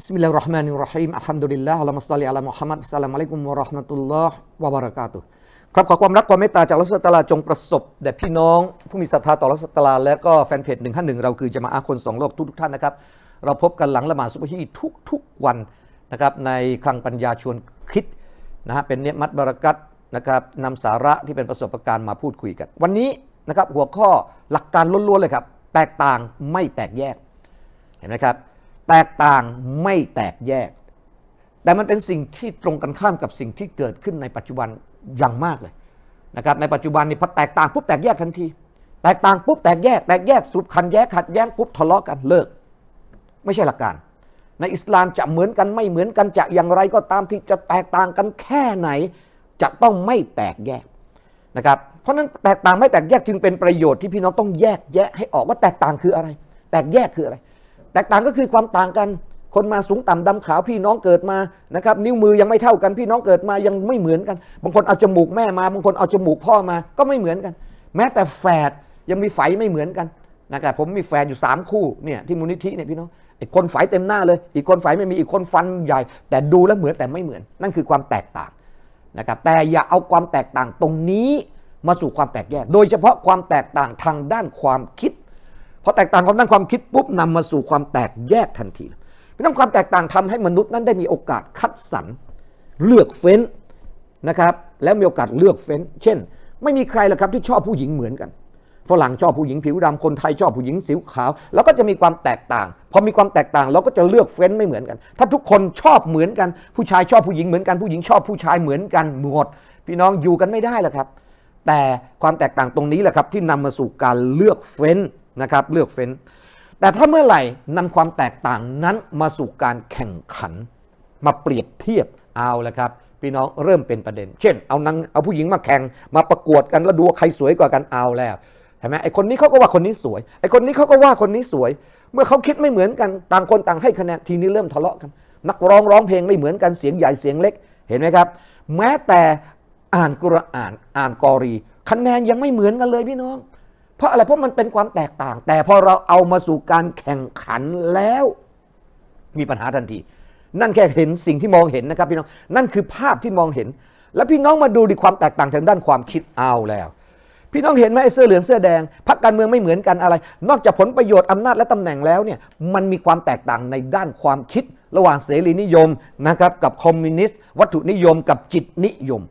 بسم الله الرحمن الرحيم الحمد لله اللهم صل على محمد السلام عليكم ورحمة الله وبركاته ครับขอความรักความเมตตาจากรัสตาลาจงประสบแด่พี่น้อง ผู้มีศรัทธาต่อรัสตาลาและก็แฟนเพจหนึ่งท่านหนึ่งเราคือจะมาอาคนสองโลกทุกๆท่านนะครับ เราพบกันหลังละหมาดซุบฮีทุกๆวันนะครับในคลังปัญญาชวนคิดนะฮะเป็นเนยมัดบารักัตนะครับนำสาระที่เป็นประสบการณ์มาพูดคุยกัน วันนี้นะครับหัวข้อหลักการล้วนๆเลยครับ แตกต่างไม่แตกแยก เห็นไหมครับ แตกต่างไม่แตกแยก แต่มันเป็นสิ่งที่ตรงกันข้ามกับสิ่งที่เกิดขึ้นในปัจจุบันอย่างมากเลยนะครับในปัจจุบันนี่พอแตกต่างปุ๊บแตกแยกทันที แตกต่างปุ๊บแตกแยกแตกแยกสุดขันแย้ขัดแย้งปุ๊บทะเลาะกันเลิก ไม่ใช่หลักการ ในอิสลามจะเหมือนกันไม่เหมือนกันจะอย่างไรก็ตามที่จะแตกต่างกันแค่ไหน จะต้องไม่แตกแยกนะครับเพราะฉะนั้นแตกต่างไม่แตกแยกจึงเป็นประโยชน์ที่พี่น้องต้องแยกแยะให้ออกว่าแตกต่างคืออะไร แตกแยกคืออะไร แตกต่างก็คือความต่างกัน คนมาสูงต่ำดำขาวพี่น้องเกิดมานะครับนิ้วมือยังไม่เท่ากันพี่น้องเกิดมายังไม่เหมือนกัน บางคนเอาจมูกแม่มา บางคนเอาจมูกพ่อมาก็ไม่เหมือนกัน แม้แต่แฝดยังมีไฝไม่เหมือนกันนะครับผมมีแฝดอยู่ 3 คู่เนี่ยที่มูลนิธิเนี่ยพี่น้องไอ้คนไฝเต็มหน้าเลย อีกคนไฝไม่มีอีกคนฟันใหญ่ แต่ดูแล้วเหมือนแต่ไม่เหมือน นั่นคือความแตกต่างนะครับแต่อย่าเอาความแตกต่างตรงนี้มาสู่ความแตกแยก โดยเฉพาะความแตกต่างทางด้านความคิด พอแตกต่างความด้านความคิดปุ๊บนำมาสู่ความแตกแยกทันทีพราะนั้นความแตกต่างทำให้มนุษย์นั้นได้มีโอกาสคัดสรรเลือกเฟ้นนะครับแล้วมีโอกาสเลือกเฟ้น เช่น ไม่มีใครหรอกครับที่ชอบผู้หญิงเหมือนกันฝรั่งชอบผู้หญิงผิวดำคนไทยชอบผู้หญิงสิวขาว แล้วก็จะมีความแตกต่าง พอมีความแตกต่างเราก็จะเลือกเฟ้นไม่เหมือนกัน ถ้าทุกคนชอบเหมือนกัน ผู้ชายชอบผู้หญิงเหมือนกัน ผู้หญิงชอบผู้ชายเหมือนกันหมด พี่น้องอยู่กันไม่ได้หรอกครับ แต่ความแตกต่างตรงนี้แหละครับที่นำมาสู่การเลือกเฟ้น นะครับเลือกเฟ้น แต่ถ้าเมื่อไหร่นำความแตกต่างนั้นมาสู่การแข่งขัน มาเปรียบเทียบเอาละครับพี่น้องเริ่มเป็นประเด็น เช่น เอานางเอาผู้หญิงมาแข่งมาประกวดกันแล้วดูใครสวยกว่ากันเอาแล้วเห็นไหมไอคนนี้เขาก็ว่าคนนี้สวยไอคนนี้เขาก็ว่าคนนี้สวย เมื่อเขาคิดไม่เหมือนกันต่างคนต่างให้คะแนนทีนี้เริ่มทะเลาะกัน นักร้องร้องเพลงไม่เหมือนกันเสียงใหญ่เสียงเล็กเห็นไหมครับ แม้แต่อ่านกุรอานอ่านกอรี คะแนนยังไม่เหมือนกันเลยพี่น้อง เพราะอะไรเพราะมันเป็นความแตกต่าง แต่พอเราเอามาสู่การแข่งขันแล้ว มีปัญหาทันที นั่นแค่เห็นสิ่งที่มองเห็นนะครับพี่น้องนั่นคือภาพที่มองเห็น แล้วพี่น้องมาดูดิความแตกต่างทางด้านความคิดเอาแล้ว พี่น้องเห็นไหมไอ้เสื้อเหลืองเสื้อแดงพรรคการเมืองไม่เหมือนกันอะไร นอกจากผลประโยชน์อำนาจและตำแหน่งแล้วเนี่ยมันมีความแตกต่างในด้านความคิด ระหว่างเสรีนิยมนะครับกับคอมมิวนิสต์วัตถุนิยมกับจิตนิยม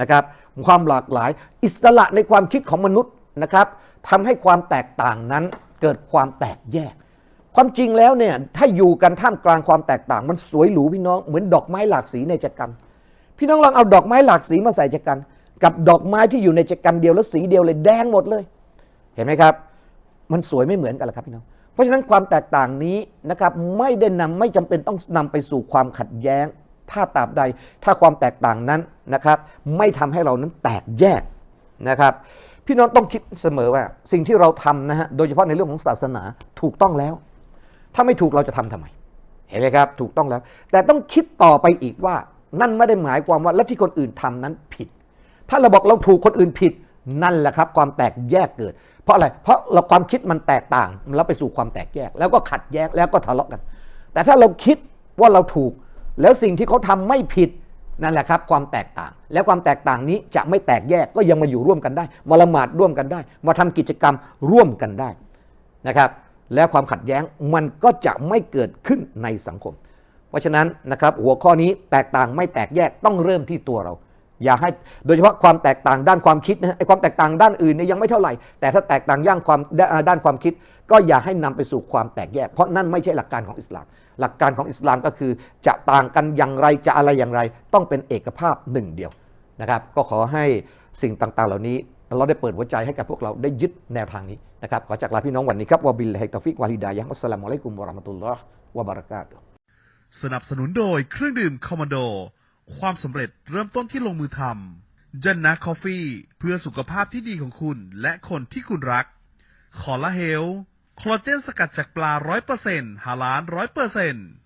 นะครับความหลากหลาย อิสระในความคิดของมนุษย์นะครับ ทำให้ความแตกต่างนั้นเกิดความแตกแยก ความจริงแล้วเนี่ยถ้าอยู่กันท่ามกลางความแตกต่าง มันสวยหรูพี่น้องเหมือนดอกไม้หลากสีในจักรันพี่น้องลองเอาดอกไม้หลากสีมาใส่จักรันกับดอกไม้ที่อยู่ในจักรันเดียวแล้วสีเดียวเลยแดงหมดเลย เห็นไหมครับ มันสวยไม่เหมือนกันหรอกครับพี่น้องเพราะฉะนั้นความแตกต่างนี้นะครับไม่ได้นำไม่จำเป็นต้องนำไปสู่ความขัดแย้ง ถ้าตราบใด ถ้าความแตกต่างนั้นนะครับ ไม่ทำให้เรานั้นแตกแยกนะครับ พี่น้องต้องคิดเสมอว่า สิ่งที่เราทำนะฮะโดยเฉพาะในเรื่องของศาสนาถูกต้องแล้ว ถ้าไม่ถูกเราจะทำทำไม เห็นไหมครับ ถูกต้องแล้ว แต่ต้องคิดต่อไปอีกว่า นั่นไม่ได้หมายความว่าและที่คนอื่นทำนั้นผิด ถ้าเราบอกเราถูกคนอื่นผิดนั่นแหละครับ ความแตกแยกเกิด เพราะอะไร เพราะเราความคิดมันแตกต่างแล้วไปสู่ความแตกแยก แล้วก็ขัดแย้งแล้วก็ทะเลาะกัน แต่ถ้าเราคิดว่าเราถูก แล้วสิ่งที่เขาทำไม่ผิด นั่นแหละครับความแตกต่าง แล้วความแตกต่างนี้จะไม่แตกแยกก็ยังมาอยู่ร่วมกันได้มาละหมาดร่วมกันได้ มาทำกิจกรรมร่วมกันได้นะครับ แล้วความขัดแย้งมันก็จะไม่เกิดขึ้นในสังคม เพราะฉะนั้นนะครับหัวข้อนี้แตกต่างไม่แตกแยกต้องเริ่มที่ตัวเรา อย่าให้โดยเฉพาะความแตกต่างด้านความคิดนะฮะไอ้ความแตกต่างด้านอื่นเนี่ยยังไม่เท่าไหร่ แต่ถ้าแตกต่างย่างความด้านความคิด ก็อย่าให้นำไปสู่ความแตกแยก เพราะนั่นไม่ใช่หลักการของอิสลาม หลักการของอิสลามก็คือ จะต่างกันอย่างไรจะอะไรอย่างไร ต้องเป็นเอกภาพหนึ่งเดียวนะครับ ก็ขอให้สิ่งต่างๆ เหล่านี้เราได้เปิดหัวใจให้กับพวกเราได้ยึดแนวทางนี้นะครับขอจากลาพี่น้องวันนี้ครับวะบิลลาฮิตตอฟิกวะฮิดายะฮ์วัสสลามุอะลัยกุมวะเราะห์มะตุลลอฮ์วะบะเราะกาตุสนับสนุนโดยเครื่องดื่มคอมมานโด ความสำเร็จเริ่มต้นที่ลงมือทำจันนาคอฟฟี่เพื่อสุขภาพที่ดีของคุณและคนที่คุณรัก ขอละเฮลโคอลเจนสกัดจากปลา 100%ฮาล้าน 100%